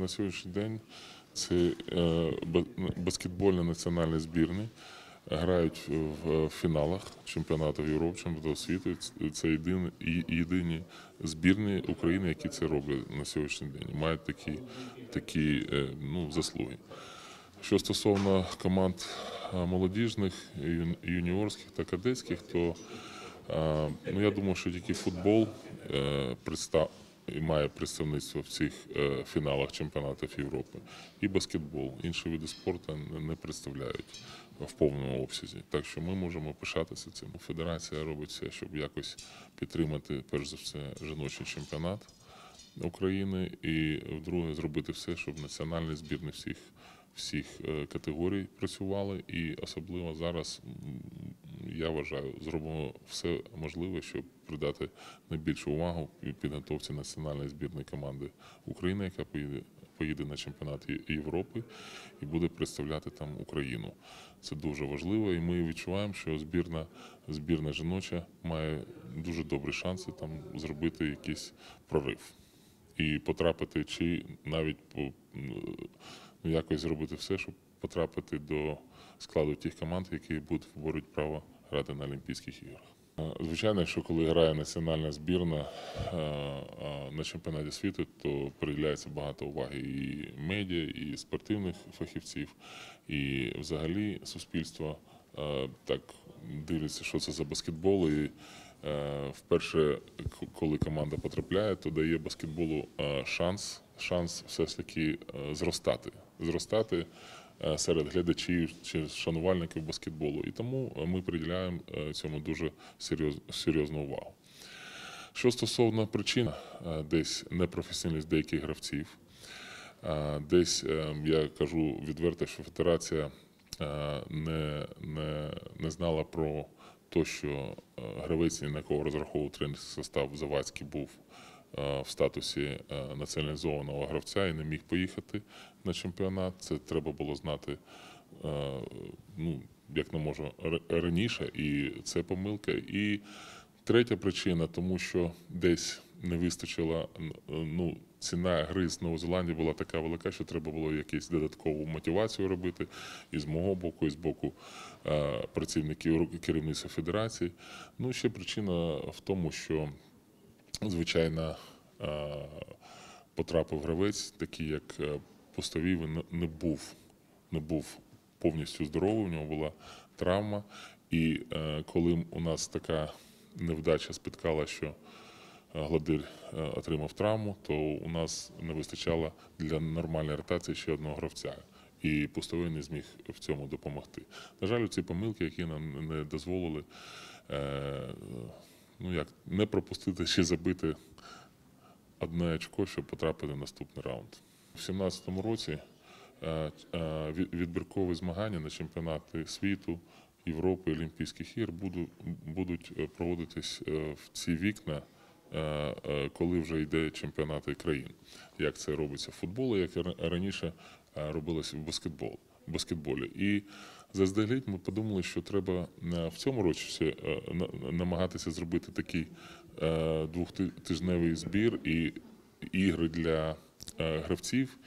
На сьогоднішній день це е, ба- баскетбольні національні збірні грають в фіналах чемпіонату Європи, чемпіонату світу. Це єдині, єдині збірні України, які це роблять на сьогоднішній день. Мають такі, такі е, ну, заслуги. Що стосовно команд е, молодіжних, юніорських та кадетських, то е, ну, я думаю, що тільки футбол е, представ... і має представництво в цих е, фіналах чемпіонатів Європи, і баскетбол. Інші види спорту не- представляють в повному обсязі. Так що ми можемо пишатися цим. Федерація робить все, щоб якось підтримати, перш за все, жіночий чемпіонат. України і вдруге зробити все, щоб національні збірні всіх всіх е, категорій працювали, і особливо зараз я вважаю, зробимо все можливе, щоб придати найбільшу увагу підготовці національної збірної команди України, яка поїде. Поїде на чемпіонат Європи і буде представляти там Україну. Це дуже важливо, і ми відчуваємо, що збірна, збірна жіноча має дуже добрі шанси там зробити якийсь прорив і потрапити, чи навіть ну, якось зробити все, щоб потрапити до складу тих команд, які будуть бороть право грати на Олімпійських іграх. Е, Звичайно, що коли грає національна збірна е, на чемпіонаті світу, то приділяється багато уваги і медіа, і спортивних фахівців, і взагалі суспільство е, так дивиться, що це за баскетбол. І вперше, коли команда потрапляє, то дає баскетболу шанс, шанс все ж таки зростати. Зростати серед глядачів чи шанувальників баскетболу. І тому е, ми приділяємо е, цьому дуже серйозну увагу. Що стосовно причин, е, десь непрофесійність деяких гравців, е, десь е, я кажу відверто, що федерація е, не, не, не знала про те, що е, гравець, на якого розраховував тренерський состав Завадський, був е, в статусі е, націоналізованого гравця і не міг поїхати на чемпіонат. Це треба було знати е, ну, як не можу раніше, і це помилка. І третя причина, тому що десь не вистачила ну, ціна гри з Нової Зеландії була така велика, що треба було якусь додаткову мотивацію робити і з мого боку, і з боку е, працівників керівництва федерації. Ну, ще причина в тому, що звичайно е, потрапив гравець, такий як е, Пустовій, він не- був, не був повністю здоровий, у нього була травма. І е, коли у нас така невдача спіткала, що Гладир отримав травму, то у нас не вистачало для нормальної ротації ще одного гравця. І пустовий не зміг в цьому допомогти. На жаль, ці помилки, які нам не дозволили ну як, не пропустити ще забити одне очко, щоб потрапити в наступний раунд. У 2017 році е, е, відбіркові змагання на чемпіонати світу, Європи, Олімпійських ігор будуть, е, проводитись в ці вікна, коли вже йде чемпіонати країн. Як це робиться в футболі, як ра- раніше робилося в баскетбол, баскетболі. І заздалегідь ми подумали, що треба е, в цьому році е, на- намагатися зробити такий е, двохтижневий збір і ігри для гравців,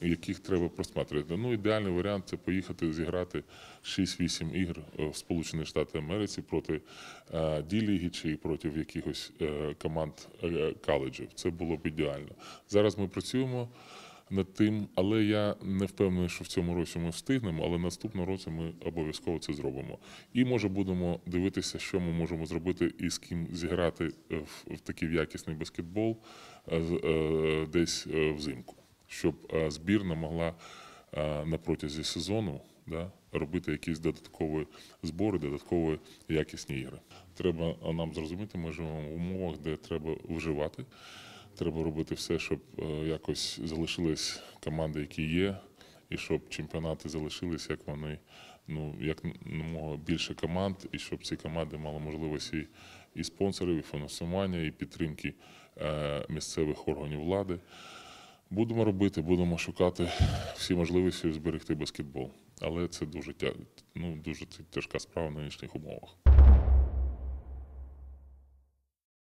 яких треба просматрювати. Ну, ідеальний варіант це поїхати зіграти 6-8 ігр в Сполучені Штати Америці проти Ді-ліги чи проти якихось команд коледжів. Це було б ідеально. Зараз ми працюємо над тим, але я не впевнений, що в цьому році ми встигнемо, але наступного року ми обов'язково це зробимо. І може будемо дивитися, що ми можемо зробити і з ким зіграти в, такий якісний баскетбол е, е, десь е, взимку, щоб збірна могла на протязі сезону да, робити якісь додаткові збори, додаткові якісні ігри. Треба нам зрозуміти, ми живемо в умовах, де треба виживати. Треба робити все, щоб е, якось залишились команди, які є, і щоб чемпіонати залишились, як вони, ну як намога більше команд, і щоб ці команди мали можливості і спонсорів, і фінансування, і підтримки е, місцевих органів влади. Будемо робити, будемо шукати всі можливості зберегти баскетбол. Але це дуже тя... ну, дуже тяжка справа в нинішніх умовах.